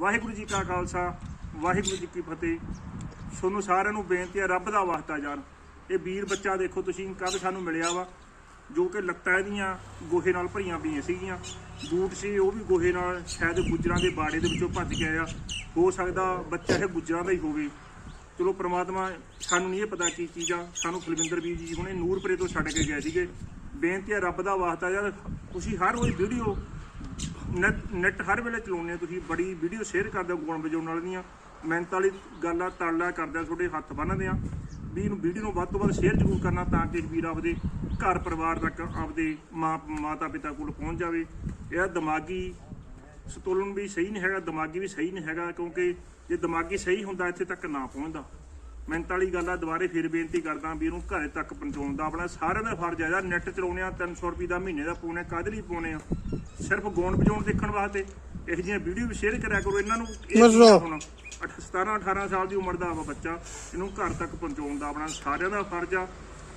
ਵਾਹਿਗੁਰੂ ਜੀ ਕਾ ਖਾਲਸਾ, ਵਾਹਿਗੁਰੂ ਜੀ ਕੀ ਫਤਿਹ। ਤੁਹਾਨੂੰ ਸਾਰਿਆਂ ਨੂੰ ਬੇਨਤੀ ਹੈ ਰੱਬ ਦਾ ਵਾਸਤਾ ਯਾਰ ਇਹ ਵੀਰ ਬੱਚਾ ਦੇਖੋ ਤੁਸੀਂ ਕਦ ਸਾਨੂੰ ਮਿਲਿਆ ਵਾ, ਜੋ ਕਿ ਲੱਤਾਂ ਇਹਦੀਆਂ ਗੋਹੇ ਨਾਲ ਭਰੀਆਂ ਪਈਆਂ ਸੀਗੀਆਂ। ਬੂਟ ਸੀ, ਉਹ ਵੀ ਗੋਹੇ ਨਾਲ, ਸ਼ਾਇਦ ਗੁੱਜਰਾਂ ਦੇ ਬਾੜੇ ਦੇ ਵਿੱਚੋਂ ਭੱਜ ਕੇ ਆਇਆ। ਹੋ ਸਕਦਾ ਬੱਚਾ ਇਹ ਗੁੱਜਰਾਂ ਦਾ ਹੀ ਹੋਵੇ। ਚਲੋ ਪ੍ਰਮਾਤਮਾ ਸਾਨੂੰ ਨਹੀਂ ਇਹ ਪਤਾ ਕੀ ਚੀਜ਼ ਆ ਸਾਨੂੰ ਕੁਲਵਿੰਦਰ ਵੀਰ ਜੀ ਹੁਣੇ ਨੂਰਪੁਰੇ ਤੋਂ ਛੱਡ ਕੇ ਗਏ ਸੀਗੇ। ਬੇਨਤੀ ਹੈ ਰੱਬ ਦਾ ਵਾਸਤਾ ਯਾਰ ਤੁਸੀਂ ਹਰ ਰੋਜ਼ ਵੀਡੀਓ ਨੈਟ ਨੈਟ ਹਰ ਵੇਲੇ ਚਲਾਉਂਦੇ ਹੋ ਤੁਸੀਂ ਬੜੀ ਵੀਡੀਓ ਸ਼ੇਅਰ ਕਰਦੇ ਹੋ ਗੁਣ ਵਜਾਉਣ ਵਾਲੇ ਦੀਆਂ। ਮਿਹਨਤ ਵਾਲੀ ਗੱਲ ਆ ਤੜਲਾ ਕਰਦੇ ਆ, ਤੁਹਾਡੇ ਹੱਥ ਬੰਨ੍ਹਦੇ ਆ। ਵੀ ਇਹਨੂੰ ਵੀਡੀਓ ਨੂੰ ਵੱਧ ਤੋਂ ਵੱਧ ਸ਼ੇਅਰ ਜ਼ਰੂਰ ਕਰਨਾ ਤਾਂ ਕਿ ਵੀਰ ਆਪਦੇ ਘਰ ਪਰਿਵਾਰ ਤੱਕ ਆਪਦੇ ਮਾਂ ਮਾਤਾ ਪਿਤਾ ਕੋਲ ਪਹੁੰਚ ਜਾਵੇ। ਇਹ ਦਿਮਾਗੀ ਸੰਤੁਲਨ ਵੀ ਸਹੀ ਨਹੀਂ ਹੈਗਾ, ਦਿਮਾਗੀ ਵੀ ਸਹੀ ਨਹੀਂ ਹੈਗਾ, ਕਿਉਂਕਿ ਜੇ ਦਿਮਾਗੀ ਸਹੀ ਹੁੰਦਾ, ਇੱਥੇ ਤੱਕ ਨਾ ਪਹੁੰਚਦਾ। ਮਿਹਨਤ ਵਾਲੀ ਗੱਲ ਆ ਦੁਬਾਰੇ ਫਿਰ ਬੇਨਤੀ ਕਰਦਾ ਵੀ ਇਹਨੂੰ ਘਰੇ ਤੱਕ ਪਹੁੰਚਾਉਣ ਦਾ। ਆਪਣਾ ਸਾਰਿਆਂ ਦਾ ਫਰਜ਼ ਆ ਯਾਰ ਨੈਟ ਚਲਾਉਣੇ ਆ 300 ਰੁਪਏ ਦਾ ਮਹੀਨੇ ਦਾ ਪਾਉਣੇ ਕਾਹਦੇ ਲਈ ਪਾਉਣੇ ਆ? ਸਿਰਫ ਗਾਉਣ ਵਜਾਉਣ ਦੇਖਣ ਵਾਸਤੇ। ਇਹੋ ਜਿਹੀਆਂ ਵੀਡੀਓ ਵੀ ਸ਼ੇਅਰ ਕਰਿਆ ਕਰੋ ਇਹਨਾਂ ਨੂੰ? ਹੁਣ 17 18 ਸਾਲ ਦੀ ਉਮਰ ਦਾ ਵਾ ਬੱਚਾ ਇਹਨੂੰ ਘਰ ਤੱਕ ਪਹੁੰਚਾਉਣ ਦਾ ਆਪਣਾ ਸਾਰਿਆਂ ਦਾ ਫਰਜ਼ ਆ।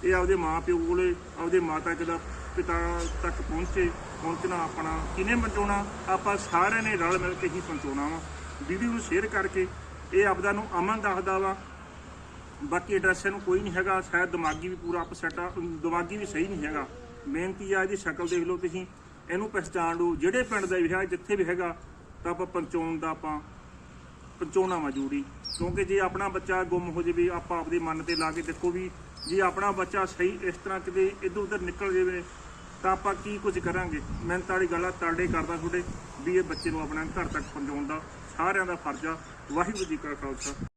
ਇਹ ਆਪਦੇ ਮਾਪਿਓ ਕੋਲੇ ਆਪਦੇ ਮਾਤਾ ਪਿਤਾ ਪਿਤਾ ਤੱਕ ਪਹੁੰਚੇ ਪਹੁੰਚਣਾ ਆਪਣਾ ਕਿਨੇ ਪਹੁੰਚਾਉਣਾ? ਆਪਾਂ ਸਾਰਿਆਂ ਨੇ ਰਲ ਮਿਲ ਕੇ ਹੀ ਪਹੁੰਚਾਉਣਾ ਵਾ। ਵੀਡੀਓ ਨੂੰ ਸ਼ੇਅਰ ਕਰਕੇ ਇਹ ਆਪਦਾ ਨੂੰ ਅਮਨ ਦੱਸਦਾ ਵਾ ਬਾਕੀ ਐਡਰੈਸ ਨੂੰ ਕੋਈ ਨਹੀਂ ਹੈਗਾ, ਸ਼ਾਇਦ ਦਿਮਾਗੀ ਵੀ ਪੂਰਾ ਅਪਸੈਟ ਆ ਦਿਮਾਗੀ ਵੀ ਸਹੀ ਨਹੀਂ ਹੈਗਾ। ਮਿਹਨਤੀ ਆ, ਇਹਦੀ ਸ਼ਕਲ ਦੇਖ ਲਓ ਤੁਸੀਂ, ਇਹਨੂੰ ਪਛਾਣ ਲਓ, ਜਿਹੜੇ ਪਿੰਡ ਦਾ ਵੀ ਹੈ ਜਿੱਥੇ ਵੀ ਹੈਗਾ, ਤਾਂ ਆਪਾਂ ਪਹੁੰਚਾਉਣ ਦਾ ਆਪਾਂ ਪਹੁੰਚਾਉਣਾ ਵਾ ਜ਼ਰੂਰੀ। ਕਿਉਂਕਿ ਜੇ ਆਪਣਾ ਬੱਚਾ ਗੁੰਮ ਹੋ ਜਾਵੇ, ਆਪਾਂ ਆਪਦੇ ਮਨ ਤੇ ਲਾ ਕੇ ਦੇਖੋ ਵੀ ਜੇ ਆਪਣਾ ਬੱਚਾ ਸਹੀ ਇਸ ਤਰ੍ਹਾਂ ਕਿਤੇ ਇੱਧਰ ਉੱਧਰ ਨਿਕਲ ਜਾਵੇ, ਤਾਂ ਆਪਾਂ ਕੀ ਕੁਝ ਕਰਾਂਗੇ? ਮਿਹਨਤ ਵਾਲੀ ਗੱਲ ਆ ਤਾੜੇ ਕਰਦਾ ਤੁਹਾਡੇ, ਵੀ ਇਹ ਬੱਚੇ ਨੂੰ ਆਪਣਾ ਘਰ ਤੱਕ ਪਹੁੰਚਾਉਣ ਦਾ ਸਾਰਿਆਂ ਦਾ ਫਰਜ਼ ਆ। ਵਾਹਿਗੁਰੂ ਜੀ ਕਾ ਖਾਲਸਾ।